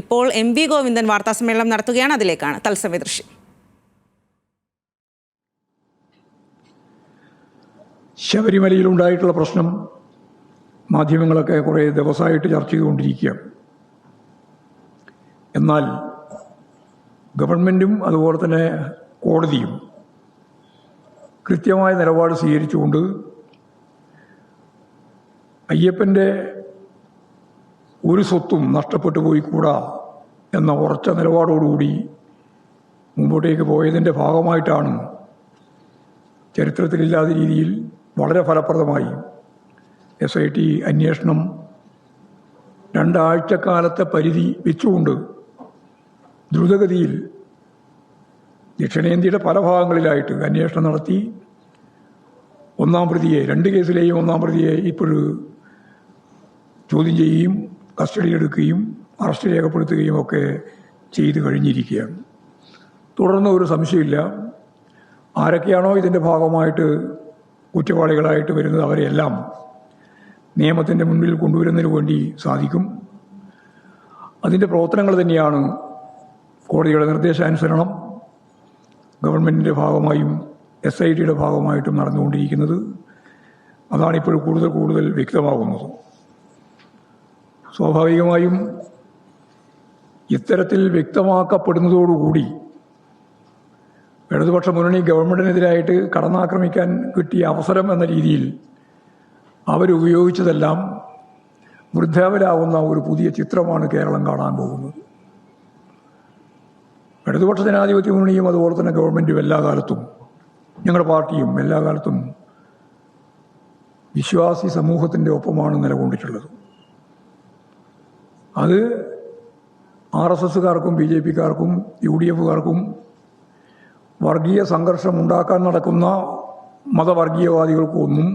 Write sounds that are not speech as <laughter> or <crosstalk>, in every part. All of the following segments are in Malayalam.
ഇപ്പോൾ എം വി ഗോവിന്ദൻ വാർത്താസമ്മേളനം നടത്തുകയാണ്. അതിലേക്കാണ് തത്സമയ ദൃശ്യം. ശബരിമലയിൽ ഉണ്ടായിട്ടുള്ള പ്രശ്നം മാധ്യമങ്ങളൊക്കെ കുറേ ദിവസമായിട്ട് ചർച്ച ചെയ്തുകൊണ്ടിരിക്കുകയാണ് എന്നാൽ ഗവൺമെന്റും അതുപോലെ തന്നെ കോടതിയും കൃത്യമായ നിലപാട് സ്വീകരിച്ചുകൊണ്ട് അയ്യപ്പന്റെ ഒരു സ്വത്തും നഷ്ടപ്പെട്ടു പോയി പോയിക്കൂടാ എന്ന ഉറച്ച നിലപാടോടുകൂടി മുമ്പോട്ടേക്ക് പോയതിന്റെ ഭാഗമായിട്ടാണ് ചരിത്രത്തിലില്ലാത്ത രീതിയിൽ വളരെ ഫലപ്രദമായി എസ് ഐ ടി അന്വേഷണം രണ്ടാഴ്ചക്കാലത്തെ പരിധി വെച്ചുകൊണ്ട് ദ്രുതഗതിയിൽ ദക്ഷിണേന്ത്യയുടെ പല ഭാഗങ്ങളിലായിട്ട് അന്വേഷണം നടത്തി. ഒന്നാം പ്രതിയെ രണ്ട് കേസിലെയും ഒന്നാം പ്രതിയെ ഇപ്പോൾ ചോദ്യം ചെയ്യുകയും കസ്റ്റഡിയിലെടുക്കുകയും അറസ്റ്റ് രേഖപ്പെടുത്തുകയും ഒക്കെ ചെയ്തു കഴിഞ്ഞിരിക്കുകയാണ്. തുടർന്ന് ഒരു സംശയമില്ല. ആരൊക്കെയാണോ ഇതിന്റെ ഭാഗമായിട്ട് കുറ്റവാളികളായിട്ട് വരുന്നത് അവരെല്ലാം നിയമത്തിന്റെ മുൻപിൽ കൊണ്ടുവരുന്നതിന് വേണ്ടി സാധിക്കും. അതിന്റെ പ്രവർത്തനങ്ങൾ തന്നെയാണ് കോടതിയുടെ നിർദ്ദേശാനുസരണം ഗവൺമെന്റിന്റെ ഭാഗമായും എസ് ഐ ടിയുടെ ഭാഗമായിട്ടും നടന്നുകൊണ്ടിരിക്കുന്നത്. അതാണിപ്പോൾ കൂടുതൽ കൂടുതൽ വ്യക്തമാകുന്നത്. സ്വാഭാവികമായും ഇത്തരത്തിൽ വ്യക്തമാക്കപ്പെടുന്നതോടുകൂടി ഇടതുപക്ഷ മുന്നണി ഗവൺമെന്റിനെതിരായിട്ട് കടന്നാക്രമിക്കാൻ കിട്ടിയ അവസരം എന്ന രീതിയിൽ അവരുപയോഗിച്ചതെല്ലാം വൃദ്ധാവരാകുന്ന ഒരു പുതിയ ചിത്രമാണ് കേരളം കാണാൻ പോകുന്നത്. ഇടതുപക്ഷ ജനാധിപത്യ മുന്നണിയും അതുപോലെ തന്നെ ഗവൺമെന്റും എല്ലാ കാലത്തും ഞങ്ങളുടെ പാർട്ടിയും എല്ലാ കാലത്തും വിശ്വാസി സമൂഹത്തിന്റെ ഒപ്പമാണ് നിലകൊണ്ടിട്ടുള്ളത്. അത് ആർ എസ് എസ്സുകാർക്കും ബി ജെ പിക്കാർക്കും യു ഡി എഫുകാർക്കും വർഗീയ സംഘർഷം ഉണ്ടാക്കാൻ നടക്കുന്ന മതവർഗീയവാദികൾക്കൊന്നും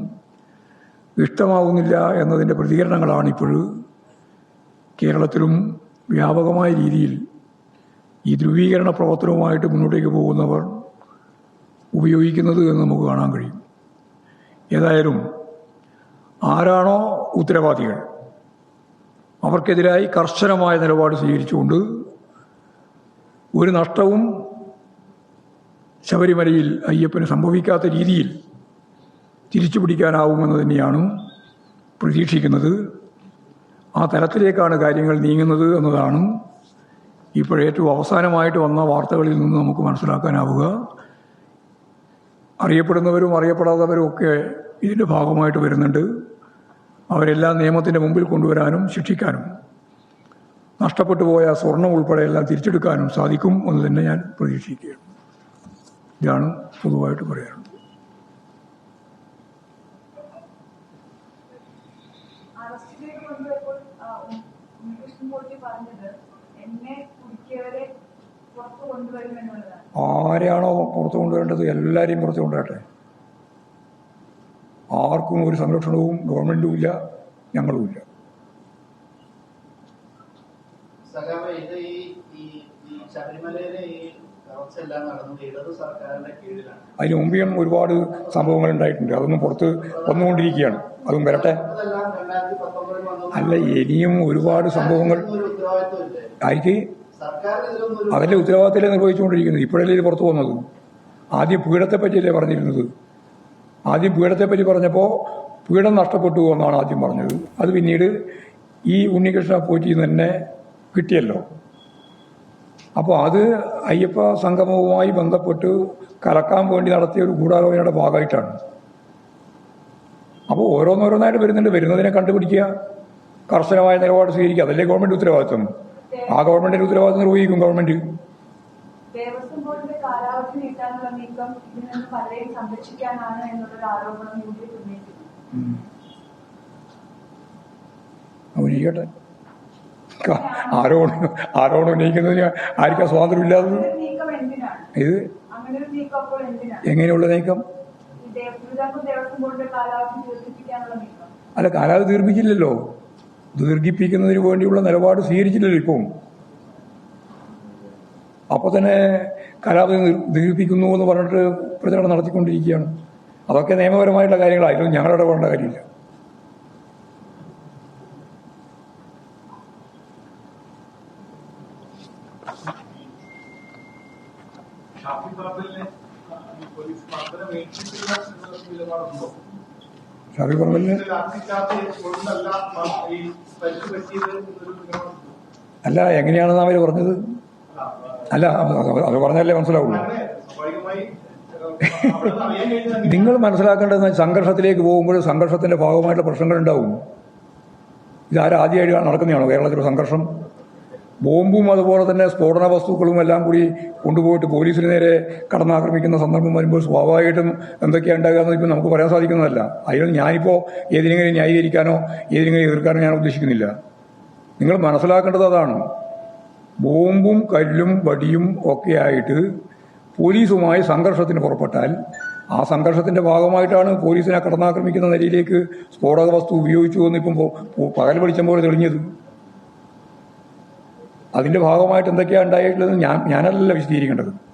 ഇഷ്ടമാകുന്നില്ല എന്നതിന്റെ പ്രതികരണങ്ങളാണ് ഇപ്പോൾ കേരളത്തിലും വ്യാപകമായ രീതിയിൽ ഈ ധ്രുവീകരണ പ്രവർത്തനവുമായിട്ട് മുന്നോട്ടേക്ക് പോകുന്നവർ ഉപയോഗിക്കുന്നത് എന്ന് നമുക്ക് കാണാൻ കഴിയും. ഏതായാലും ആരാണോ ഉത്തരവാദികൾ? അവർക്കെതിരായി കർശനമായ നിലപാട് സ്വീകരിച്ചുകൊണ്ട് ഒരു നഷ്ടവും ശബരിമലയിൽ അയ്യപ്പന് സംഭവിക്കാത്ത രീതിയിൽ തിരിച്ചു പിടിക്കാനാവുമെന്ന് തന്നെയാണ് പ്രതീക്ഷിക്കുന്നത്. ആ തലത്തിലേക്കാണ് കാര്യങ്ങൾ നീങ്ങുന്നത് എന്നതാണ് ഇപ്പോഴേറ്റവും അവസാനമായിട്ട് വന്ന വാർത്തകളിൽ നിന്ന് നമുക്ക് മനസ്സിലാക്കാനാവുക. അറിയപ്പെടുന്നവരും അറിയപ്പെടാത്തവരും ഒക്കെ ഇതിന്റെ ഭാഗമായിട്ട് വരുന്നുണ്ട്. അവരെല്ലാം നിയമത്തിന്റെ മുമ്പിൽ കൊണ്ടുവരാനും ശിക്ഷിക്കാനും നഷ്ടപ്പെട്ടു പോയ സ്വർണം ഉൾപ്പെടെ എല്ലാം തിരിച്ചെടുക്കാനും സാധിക്കും എന്ന് തന്നെ ഞാൻ പ്രതീക്ഷിക്കുകയാണ്. ഇതാണ് പൊതുവായിട്ട് പറയാറുള്ളത് ആരെയാണോ പുറത്തു കൊണ്ടുവരേണ്ടത്? എല്ലാവരെയും പുറത്തു കൊണ്ടുവരട്ടെ? ആർക്കും ഒരു സംരക്ഷണവും ഗവൺമെന്റും ഇല്ല ഞങ്ങളും ഇല്ല. അതിന് മുമ്പിയും ഒരുപാട് സംഭവങ്ങൾ ഉണ്ടായിട്ടുണ്ട്. അതൊന്നും പുറത്ത് വന്നുകൊണ്ടിരിക്കുകയാണ്. അതും വരട്ടെ. അല്ല ഇനിയും ഒരുപാട് സംഭവങ്ങൾ ആയിരിക്കും അതിന്റെ ഉത്തരവാദിത്തത്തിലെ നിർവഹിച്ചുകൊണ്ടിരിക്കുന്നത്? ഇപ്പോഴല്ലേ ഇത് പുറത്തു വന്നത്? ആദ്യം പീഡത്തെ പറ്റിയല്ലേ പറഞ്ഞിരുന്നത്? ആദ്യം പീഡത്തെ പറ്റി പറഞ്ഞപ്പോൾ പീഡം നഷ്ടപ്പെട്ടു എന്നാണ് ആദ്യം പറഞ്ഞത്. അത് പിന്നീട് ഈ ഉണ്ണികൃഷ്ണ പോറ്റി തന്നെ കിട്ടിയല്ലോ. അപ്പോൾ അത് അയ്യപ്പ സംഗമവുമായി ബന്ധപ്പെട്ട് കലക്കാൻ വേണ്ടി നടത്തിയ ഒരു ഗൂഢാലോചനയുടെ ഭാഗമായിട്ടാണ്. അപ്പോൾ ഓരോന്നോരോന്നായിട്ട് വരുന്നുണ്ട്. വരുന്നതിനെ കണ്ടുപിടിക്കുക. കർശനമായ നിലപാട് സ്വീകരിക്കുക. അതല്ലേ ഗവൺമെന്റ് ഉത്തരവാദിത്വം? ആ ഗവൺമെന്റിന്റെ ഉത്തരവാദിത്വം നിർവഹിക്കും ഗവൺമെന്റ് ദേവസ്വം ബോർഡിന്റെ കാലാവധി നീട്ടാനുള്ള നീക്കം ഇതിൽ നിന്ന് പലരെയും സംരക്ഷിക്കാനാണ് എന്നുള്ളൊരു ആരോപണം യു ഡി എഫ് ഉന്നയിക്കുന്നു ആരോപണം ഉന്നയിക്കുന്നതിന് ആർക്കാ എന്തിനാണ്? ഇത്? എങ്ങനെയുള്ള നീക്കം? അല്ല കാലാവധി ദീർഘിച്ചില്ലല്ലോ ദീർഘിപ്പിക്കുന്നതിന് വേണ്ടിയുള്ള നിലപാട് സ്വീകരിച്ചില്ലല്ലോ ഇപ്പം. അപ്പോൾ തന്നെ കലാപതി ദീർഘിപ്പിക്കുന്നു എന്ന് പറഞ്ഞിട്ട് പ്രചരണം നടത്തിക്കൊണ്ടിരിക്കുകയാണ്. അതൊക്കെ നിയമപരമായിട്ടുള്ള കാര്യങ്ങളായിരുന്നു ഞങ്ങളുടെ ഇടപെടേണ്ട കാര്യമില്ല. ഷാഫി പറമ്പലിനെ അല്ല എങ്ങനെയാണെന്ന് അവർ പറഞ്ഞത്? അല്ല അത് പറഞ്ഞല്ലേ പറഞ്ഞാലേ മനസ്സിലാവുള്ളൂ <laughs> നിങ്ങൾ മനസ്സിലാക്കേണ്ടത് സംഘർഷത്തിലേക്ക് പോകുമ്പോൾ സംഘർഷത്തിന്റെ ഭാഗമായിട്ടുള്ള പ്രശ്നങ്ങൾ ഉണ്ടാവും. ഇതാരും ആദ്യമായിട്ട് നടക്കുന്നതാണോ കേരളത്തിലെ സംഘർഷം? ബോംബും അതുപോലെ തന്നെ സ്ഫോടന വസ്തുക്കളും എല്ലാം കൂടി കൊണ്ടുപോയിട്ട് പോലീസിന് നേരെ കടന്നാക്രമിക്കുന്ന സന്ദർഭം വരുമ്പോൾ സ്വാഭാവികമായിട്ടും എന്തൊക്കെയാണ് ഉണ്ടാകുക എന്ന് ഇപ്പം നമുക്ക് പറയാൻ സാധിക്കുന്നതല്ല. അതിൽ ഞാനിപ്പോൾ ഏതിനെങ്കിലും ന്യായീകരിക്കാനോ ഏതിനെങ്കിലും എതിർക്കാനോ ഞാൻ ഉദ്ദേശിക്കുന്നില്ല. നിങ്ങൾ മനസ്സിലാക്കേണ്ടത് അതാണ്. ബോംബും കല്ലും വടിയും ഒക്കെയായിട്ട് പോലീസുമായി സംഘർഷത്തിന് പുറപ്പെട്ടാൽ ആ സംഘർഷത്തിന്റെ ഭാഗമായിട്ടാണ് പോലീസിനെ കടന്നാക്രമിക്കുന്ന നിലയിലേക്ക് സ്ഫോടക വസ്തു ഉപയോഗിച്ചു എന്ന് ഇപ്പം പോ- പോ- പകൽ വെളിച്ചം പോലെ തെളിഞ്ഞത്. അതിന്റെ ഭാഗമായിട്ട് എന്തൊക്കെയാണ് ഉണ്ടായിട്ടുള്ളത് ഞാൻ ഞാനല്ലല്ലോ വിശദീകരിക്കേണ്ടത്.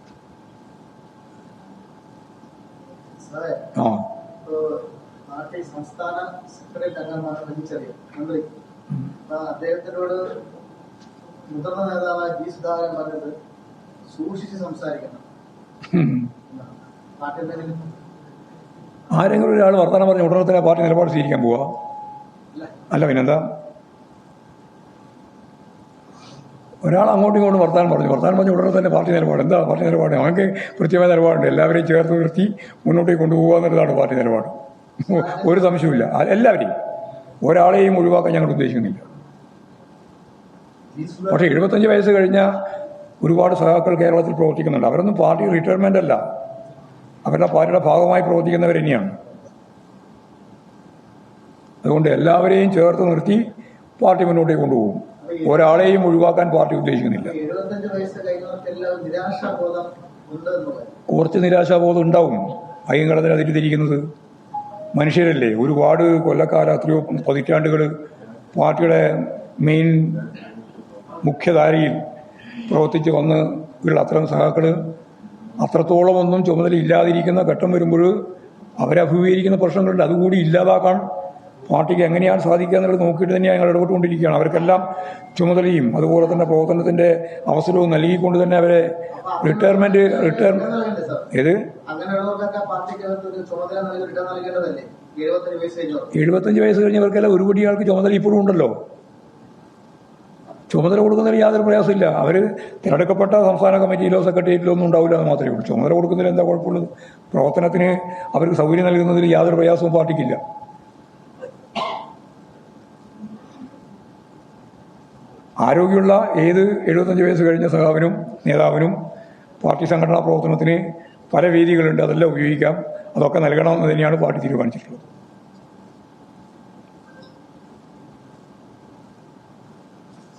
ആ. സംസ്ഥാന സെക്രട്ടറി രഞ്ജിച്ചറിയാം മന്ത്രി. അദ്ദേഹത്തിനോട് മുതിർന്ന നേതാവായ ജി സുധാകരൻ പറഞ്ഞത് സൂക്ഷിച്ച് സംസാരിക്കണം. ആരെങ്കിലും ഒരാൾ വർത്തമാനം പറഞ്ഞ ഉടനെ തന്നെ പാർട്ടി നിലപാട് സ്വീകരിക്കാൻ പോവാ. അല്ല പിന്നെന്താ? ഒരാൾ അങ്ങോട്ടും ഇങ്ങോട്ടും വർത്താനം പറഞ്ഞു. വർത്താനം പറഞ്ഞ ഉടനെ തന്നെ പാർട്ടി നിലപാട്. എന്താ പാർട്ടി നിലപാട്? അവർക്ക് കൃത്യമായ നിലപാടുണ്ട്. എല്ലാവരെയും ചേർത്ത് നിർത്തി മുന്നോട്ടേക്ക് കൊണ്ടുപോകുക എന്നുള്ളതാണ് പാർട്ടി നിലപാട്. ഒരു സംശയവും ഇല്ല എല്ലാവരെയും. ഒരാളെയും ഒഴിവാക്കാൻ ഞങ്ങൾ ഉദ്ദേശിക്കുന്നില്ല. പക്ഷേ എഴുപത്തഞ്ച് വയസ്സ് കഴിഞ്ഞ ഒരുപാട് സഹാക്കൾ കേരളത്തിൽ പ്രവർത്തിക്കുന്നുണ്ട്. അവരൊന്നും പാർട്ടി റിട്ടയർമെന്റ് അല്ല. അവരുടെ പാർട്ടിയുടെ ഭാഗമായി പ്രവർത്തിക്കുന്നവർ തന്നെയാണ് അതുകൊണ്ട് എല്ലാവരെയും ചേർത്ത് നിർത്തി പാർട്ടി മുന്നോട്ടേക്ക് കൊണ്ടുപോകും. ഒരാളെയും ഒഴിവാക്കാൻ പാർട്ടി ഉദ്ദേശിക്കുന്നില്ല. കുറച്ച് നിരാശാബോധം ഉണ്ടാവും. അയ്യങ്കളത്തിന് അതിരിക്കുന്നത് മനുഷ്യരല്ലേ? ഒരുപാട് കൊല്ലക്കാല എത്രയോ പതിറ്റാണ്ടുകൾ പാർട്ടിയുടെ മെയിൻ മുഖ്യധാരയിൽ പ്രവർത്തിച്ച് വന്ന് ഉള്ള അത്തരം സഹാക്കൾ അത്രത്തോളം ഒന്നും ചുമതല ഇല്ലാതിരിക്കുന്ന ഘട്ടം വരുമ്പോൾ അവരഭിമുഖീകരിക്കുന്ന പ്രശ്നങ്ങളുണ്ട്. അതുകൂടി ഇല്ലാതാക്കാൻ പാർട്ടിക്ക് എങ്ങനെയാണ് സാധിക്കുക എന്നുള്ളത് നോക്കിയിട്ട് തന്നെയാണ് ഞങ്ങൾ ഇടപെട്ടുകൊണ്ടിരിക്കുകയാണ്. അവർക്കെല്ലാം ചുമതലയും അതുപോലെ തന്നെ പ്രവർത്തനത്തിന്റെ അവസരവും നൽകിക്കൊണ്ട് തന്നെ അവരെ റിട്ടയർമെന്റ് റിട്ടയർ ഏത്? എഴുപത്തഞ്ച് വയസ്സ് കഴിഞ്ഞവർക്കെല്ലാം ഒരുപടി ആൾക്ക് ചുമതല ഇപ്പോഴും ഉണ്ടല്ലോ. ചുമതല കൊടുക്കുന്നതിൽ യാതൊരു പ്രയാസമില്ല. അവർ തിരഞ്ഞെടുക്കപ്പെട്ട സംസ്ഥാന കമ്മിറ്റിയിലോ സെക്രട്ടേറിയറ്റിലോ ഒന്നും ഉണ്ടാവില്ല എന്ന് മാത്രമേ ഉള്ളൂ. ചുമതല കൊടുക്കുന്നതിൽ എന്താ കുഴപ്പമുള്ളത്? പ്രവർത്തനത്തിന് അവർക്ക് സൗകര്യം നൽകുന്നതിൽ യാതൊരു പ്രയാസവും പാർട്ടിക്കില്ല. ആരോഗ്യമുള്ള ഏത് എഴുപത്തഞ്ച് വയസ്സ് കഴിഞ്ഞ സഖാവിനും നേതാവിനും പാർട്ടി സംഘടനാ പ്രവർത്തനത്തിന് പല വേദികളുണ്ട് അതെല്ലാം ഉപയോഗിക്കാം. അതൊക്കെ നൽകണമെന്ന് തന്നെയാണ് പാർട്ടി തീരുമാനിച്ചിട്ടുള്ളത്.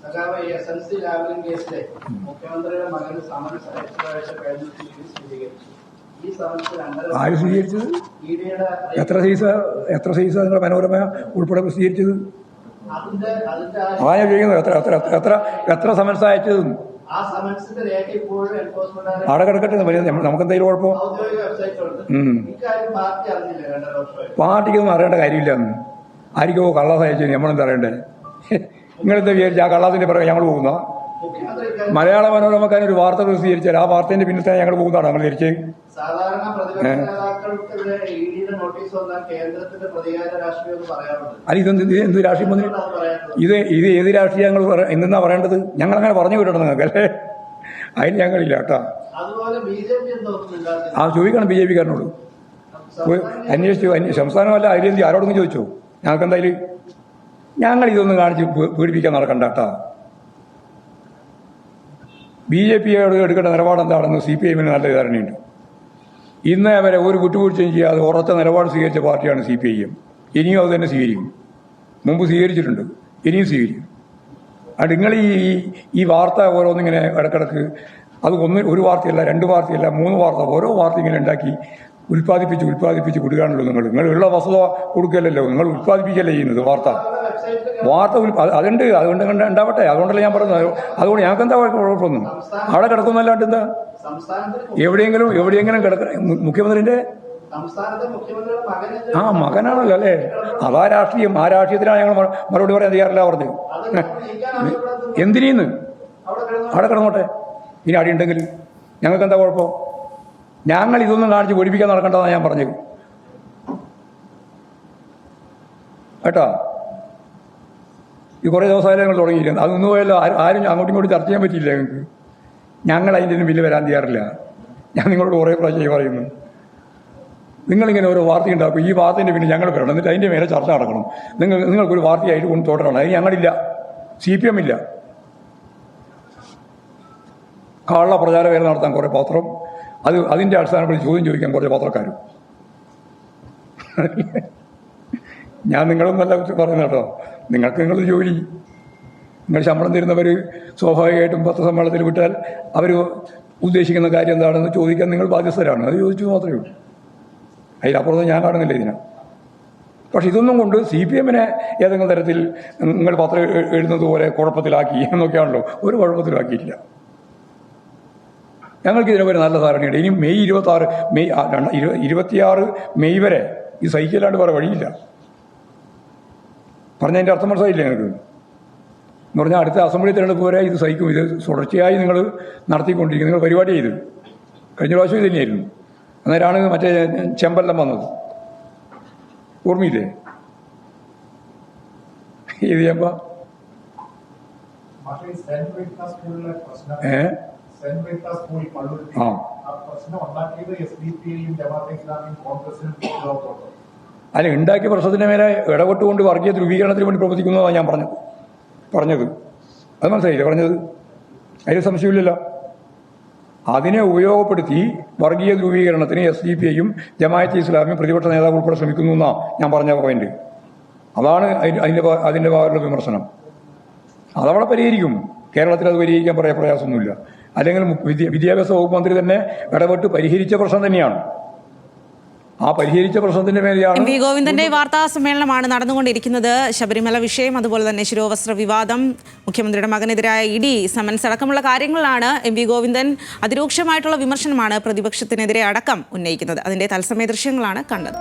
സഖാവ് എസ് എൽ സി ലാവലിംഗ് കേസിലെ മുഖ്യമന്ത്രിയുടെ മകന് സമൻസ് അയച്ചതാഴ്ച കഴിഞ്ഞ തീയതി സ്ഥിരീകരിച്ചു ഈ സമൻസ് രണ്ടര ആര് സ്വീകരിച്ചത്? എത്ര സൈസ എത്ര സൈസ നിങ്ങളുടെ മനോരമ ഉൾപ്പെടെ പ്രസിദ്ധീകരിച്ചത് അതിന്റെ അതിന്റെ ആ- അതാ ഞാൻ ചോദിക്കുന്നത് എത്ര എത്ര എത്ര എത്ര എത്ര സമൻസ് അയച്ചത് അവിടെ കിടക്കട്ടെ നമുക്ക് എന്തെങ്കിലും കുഴപ്പം? പാർട്ടിക്കൊന്നും അറിയേണ്ട കാര്യമില്ല. കള്ളസ് കള്ളാസ് അയച്ചു നമ്മളെന്താ അറിയണ്ടേ നിങ്ങളെന്താ വിചാരിച്ചു ആ കള്ളാസിന്റെ പിറകെ ഞങ്ങൾ പോകുന്ന മലയാള മനോരമക്കാരൻ ഒരു വാർത്ത പ്രസിദ്ധീകരിച്ചാൽ ആ വാർത്തേന്റെ പിന്നിൽ തന്നെ ഞങ്ങൾ പോകുന്നതാണ്. ഞങ്ങൾ തിരിച്ച് അല്ല ഇതെന്ത് ഇത് എന്ത് രാഷ്ട്രീയം മന്ത്രി ഇത് ഇത് ഏത് രാഷ്ട്രീയം ഞങ്ങൾ എന്തെന്നാ പറയേണ്ടത്? ഞങ്ങൾ അങ്ങനെ പറഞ്ഞു വിടണം നിങ്ങൾക്ക് അല്ലേ? അതിന് ഞങ്ങളില്ല കേട്ടോ. പി ആ ചോദിക്കണം ബി ജെ പിക്കാരനോട്. കാരനോട് അന്വേഷിച്ചു. അന്വേ- സംസ്ഥാനമല്ല അതിലെന്ത് ആരോടെങ്കിലും ചോദിച്ചോ? ഞങ്ങൾക്ക് എന്തായാലും ഞങ്ങൾ ഇതൊന്നും കാണിച്ച് പീഡിപ്പിക്കാൻ നടക്കണ്ട കേട്ടോ. ബി ജെ പിയോട് എടുക്കേണ്ട നിലപാട് എന്താണെന്ന് സി പി എമ്മിന് നല്ല ധാരണയുണ്ട്. ഇന്ന് വരെ ഒരു വിട്ടുവീഴ്ചയും ചെയ്യാതെ ഉറച്ച നിലപാട് സ്വീകരിച്ച പാർട്ടിയാണ് സി പി ഐ എം. ഇനിയും അത് തന്നെ സ്വീകരിക്കും. മുമ്പ് സ്വീകരിച്ചിട്ടുണ്ട്. ഇനിയും സ്വീകരിക്കും. അത് നിങ്ങൾ ഈ ഈ വാർത്ത ഓരോന്നിങ്ങനെ ഇടക്കിടക്ക് അത് ഒന്ന് ഒരു വാർത്തയല്ല രണ്ട് വാർത്തയല്ല മൂന്ന് വാർത്ത ഓരോ വാർത്ത ഇങ്ങനെ ഉണ്ടാക്കി ഉൽപ്പാദിപ്പിച്ച് ഉൽപ്പാദിപ്പിച്ച് കൊടുക്കാനുള്ളൂ നിങ്ങൾ. നിങ്ങൾ ഉള്ള വസ്തുത കൊടുക്കലല്ലോ നിങ്ങൾ ഉൽപ്പാദിപ്പിക്കല്ലേ ചെയ്യുന്നത്? വാർത്ത. വാർത്ത അതുണ്ട്. അതുകൊണ്ട് കണ്ട ഉണ്ടാവട്ടെ. അതുകൊണ്ടല്ലേ ഞാൻ പറഞ്ഞത് അതുകൊണ്ട് ഞങ്ങൾക്ക് എന്താ കുഴപ്പമൊന്നും? അവിടെ കിടക്കുന്നല്ലാണ്ട് എന്താ? എവിടെയെങ്കിലും എവിടെയെങ്കിലും കിടക്ക മുഖ്യമന്ത്രിന്റെ ആ മകനാണല്ലോ അല്ലേ? അതാ രാഷ്ട്രീയം. ആ രാഷ്ട്രീയത്തിലാണ് ഞങ്ങൾ മറുപടി പറയാൻ തയ്യാറില്ല പറഞ്ഞു. എന്തിനീന്ന്? അവിടെ കിടന്നോട്ടെ. ഇനി അടിയുണ്ടെങ്കിൽ ഞങ്ങൾക്ക് എന്താ കുഴപ്പം? ഞങ്ങൾ ഇതൊന്നും കാണിച്ച് ഒഴിപ്പിക്കാൻ നടക്കേണ്ടതാണ് ഞാൻ പറഞ്ഞത്. കേട്ടോ? ഈ കുറേ ദിവസമായാലും ഞങ്ങൾ തുടങ്ങിയിരിക്കുന്നത് അത് പോയല്ലോ ആരും അങ്ങോട്ടും ഇങ്ങോട്ടും ചർച്ച ചെയ്യാൻ പറ്റിയില്ല ഞങ്ങൾക്ക് ഞങ്ങൾ അതിന്റെ ഒന്നും ബില്ല് വരാൻ തയ്യാറില്ല. ഞാൻ നിങ്ങളോട് കുറേ പ്രാവശ്യം പറയുന്നു. നിങ്ങളിങ്ങനെ ഓരോ വാർത്ത ഉണ്ടാക്കും. ഈ വാർത്തേന്റെ പിന്നെ ഞങ്ങൾ വരണം. എന്നിട്ട് അതിന്റെ മേലെ ചർച്ച നടക്കണം. നിങ്ങൾ നിങ്ങൾക്കൊരു വാർത്തയായിട്ട് കൊണ്ട് തുടരണം. അതിന് ഞങ്ങളില്ല. സി പി എം ഇല്ല. കള്ള പ്രചാരവേല നടത്താൻ കുറേ പത്രം അത് അതിന്റെ അടിസ്ഥാനപ്പെടുത്തി ചോദ്യം ചോദിക്കാൻ കുറച്ച് പത്രക്കാരും. ഞാൻ നിങ്ങളൊന്നല്ല പറയുന്നത് കേട്ടോ. നിങ്ങൾക്ക് നിങ്ങളൊരു ജോലി. നിങ്ങൾ ശമ്പളം തരുന്നവർ സ്വാഭാവികമായിട്ടും പത്രസമ്മേളനത്തിൽ വിട്ടാൽ അവർ ഉദ്ദേശിക്കുന്ന കാര്യം എന്താണെന്ന് ചോദിക്കാൻ നിങ്ങൾ ബാധ്യസ്ഥരാണ്. അത് ചോദിച്ചു മാത്രമേ ഉള്ളൂ. അതിനപ്പുറത്ത് ഞാൻ കാണുന്നില്ല ഇതിനെ. പക്ഷെ ഇതൊന്നും കൊണ്ട് സി പി എമ്മിനെ ഏതെങ്കിലും തരത്തിൽ നിങ്ങൾ പത്രം എഴുതുന്നത് പോലെ കുഴപ്പത്തിലാക്കി എന്നൊക്കെയാണല്ലോ. ഒരു കുഴപ്പത്തിലാക്കിയിട്ടില്ല. ഞങ്ങൾക്ക് ഇതിനെ ഒരു നല്ല ധാരണയുണ്ട്. ഇനി മെയ് ഇരുപത്തി ആറ് മെയ് ഇരുപത്തിയാറ് മെയ് വരെ ഈ സഹിക്കില്ലാണ്ട് വേറെ വഴിയില്ല. പറഞ്ഞതിന്റെ അർത്ഥം മനസ്സിലായില്ല ഞങ്ങൾക്ക് എന്ന് പറഞ്ഞാൽ അടുത്ത അസംബ്ലി തിരഞ്ഞെടുപ്പ് വരെ ഇത് സഹിക്കും. ഇത് തുടർച്ചയായി നിങ്ങൾ നടത്തിക്കൊണ്ടിരിക്കും. നിങ്ങൾ പരിപാടി ചെയ്തു. കഴിഞ്ഞ പ്രാവശ്യം ഇത് തന്നെയായിരുന്നു. അന്നേരമാണ് മറ്റേ ചെമ്പല്ലം വന്നത്. ഓർമ്മയില്ലേ? ഏത് ചെമ്പ ഏ? ആ. അല്ല ഉണ്ടാക്കിയ പ്രശ്നത്തിന് മേലെ ഇടപെട്ടുകൊണ്ട് വർഗീയ ധ്രുവീകരണത്തിന് വേണ്ടി പ്രവർത്തിക്കുന്നതാണ് ഞാൻ പറഞ്ഞത്. പറഞ്ഞത്. അത് മനസ്സിലായില്ലേ? പറഞ്ഞത്? അതിൽ സംശയമില്ലല്ലോ. അതിനെ ഉപയോഗപ്പെടുത്തി വർഗീയ ധ്രുവീകരണത്തിന് എസ് ഡി പി ഐയും ജമാഅത്ത് ഇസ്ലാമിയും പ്രതിപക്ഷ നേതാവ് ഉൾപ്പെടെ ശ്രമിക്കുന്നു എന്നാ ഞാൻ പറഞ്ഞ പോയിന്റ് അതാണ് അതിന്റെ അതിന്റെ അതിന്റെ ഭാഗത്തുള്ള വിമർശനം. അതവിടെ പരിഹരിക്കും. കേരളത്തിൽ അത് പരിഹരിക്കാൻ പറയാൻ പ്രയാസമൊന്നുമില്ല. അല്ലെങ്കിൽ വിദ്യാഭ്യാസ വകുപ്പ് മന്ത്രി തന്നെ ഇടപെട്ട് പരിഹരിച്ച പ്രശ്നം തന്നെയാണ്. ആ പരിഹരിച്ച പ്രശ്നത്തിന്റെ മേലെയാണ് വി ഗോവിന്ദന്റെ വാർത്താ സമ്മേളനമാണ് നടന്നുകൊണ്ടിരിക്കുന്നത്. ശബരിമല വിഷയം അതുപോലെ തന്നെ ശിരോവസ്ത്ര വിവാദം മുഖ്യമന്ത്രിയുടെ മകനെതിരായ ഇഡി സമൻസ് അടക്കമുള്ള കാര്യങ്ങളിലാണ് എം വി ഗോവിന്ദൻ അതിരൂക്ഷമായിട്ടുള്ള വിമർശനമാണ് പ്രതിപക്ഷത്തിനെതിരെ അടക്കം ഉന്നയിക്കുന്നത്. അതിന്റെ തത്സമയ ദൃശ്യങ്ങളാണ് കണ്ടത്.